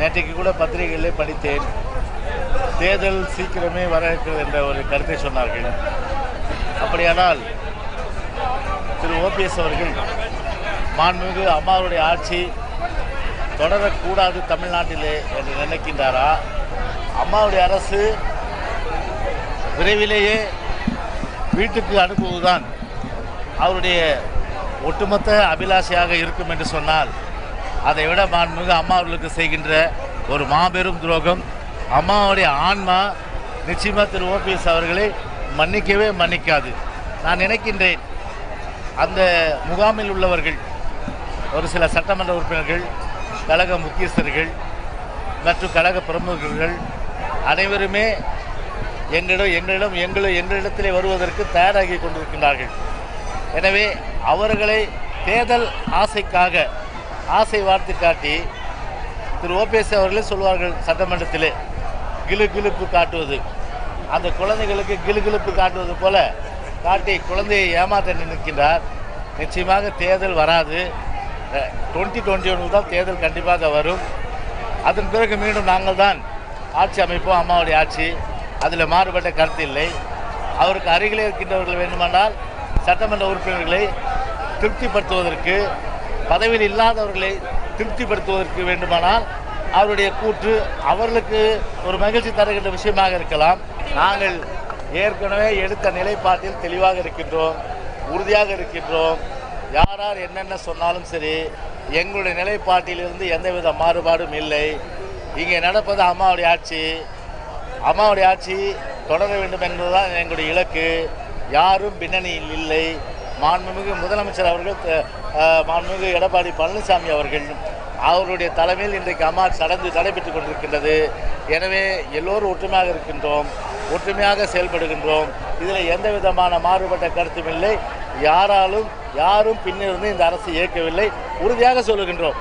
நேற்றைக்கு கூட பத்திரிகைகளிலே படித்தேன். தேர்தல் சீக்கிரமே வர இருக்கிறது என்ற ஒரு கருத்தை சொன்னார்கள். அப்படியானால் திரு. ஓபிஎஸ் அவர்கள் மாண்புமிகு அம்மாவுடைய ஆட்சி தொடரக்கூடாது தமிழ்நாட்டிலே என்று நினைக்கின்றாரா? அம்மாவுடைய அரசு விரைவிலேயே வீட்டுக்கு அனுப்புவதுதான் அவருடைய ஒட்டுமொத்த அபிலாஷையாக இருக்கும் என்று சொன்னால் அதை விட மாண்புமிகு அம்மா அவர்களுக்கு செய்கின்ற ஒரு மாபெரும் துரோகம். அம்மாவுடைய ஆன்மா நிச்சயமாக திரு ஓபிஎஸ் அவர்களை மன்னிக்கவே மன்னிக்காது. நான் நினைக்கின்றேன் அந்த முகாமில் உள்ளவர்கள் ஒரு சில சட்டமன்ற உறுப்பினர்கள் கழக முக்கியஸ்தர்கள் மற்றும் கழக பிரமுகர்கள் அனைவருமே எங்களிடம் எங்களிடம் எங்களை எங்களிடத்திலே வருவதற்கு தயாராகி கொண்டிருக்கின்றார்கள். எனவே அவர்களை தேர்தல் ஆசைக்காக ஆசை வார்த்தை காட்டி திரு ஓபிஎஸ் அவர்களே சொல்வார்கள் சட்டமன்றத்திலே கிளு கிளுப்பு காட்டுவது. அந்த குழந்தைகளுக்கு கிளு கிளுப்பு காட்டுவது போல காட்டி குழந்தையை ஏமாற்ற நினைக்கின்றார். நிச்சயமாக தேர்தல் வராது. டுவெண்ட்டி டுவெண்ட்டி ஒன்று தான் தேர்தல் கண்டிப்பாக வரும். அதன் பிறகு மீண்டும் நாங்கள் தான் ஆட்சி அமைப்போம் அம்மாவுடைய ஆட்சி. அதில் மாறுபட்ட கருத்து இல்லை. அவருக்கு அருகிலே இருக்கின்றவர்கள் வேண்டுமானால் சட்டமன்ற உறுப்பினர்களை திருப்திப்படுத்துவதற்கு பதவியில் இல்லாதவர்களை திருப்திப்படுத்துவதற்கு வேண்டுமானால் அவருடைய கூற்று அவர்களுக்கு ஒரு மகிழ்ச்சி தருகின்ற விஷயமாக இருக்கலாம். நாங்கள் ஏற்கனவே எடுத்த நிலைப்பாட்டில் தெளிவாக இருக்கின்றோம் உறுதியாக இருக்கின்றோம். யார் யார் என்னென்ன சொன்னாலும் சரி எங்களுடைய நிலைப்பாட்டிலிருந்து எந்தவித மாறுபாடும் இல்லை. இங்கே நடப்பது அம்மாவுடைய ஆட்சி. அம்மாவுடைய ஆட்சி தொடர வேண்டும் என்பதுதான் எங்களுடைய இலக்கு. யாரும் பின்னணியில் இல்லை. மாண்புமிகு முதலமைச்சர் அவர்கள் மாண்புமிகு எடப்பாடி பழனிசாமி அவர்கள் அவருடைய தலைமையில் இன்றைக்கு அம்மா சடங்கு நடைபெற்றுக் கொண்டிருக்கின்றது. எனவே எல்லோரும் ஒற்றுமையாக இருக்கின்றோம் ஒற்றுமையாக செயல்படுகின்றோம். இதில் எந்த விதமான மாறுபட்ட கருத்தும் இல்லை. யாராலும் யாரும் பின்னிருந்து இந்த அரசை இயக்கவில்லை உறுதியாக சொல்லுகின்றோம்.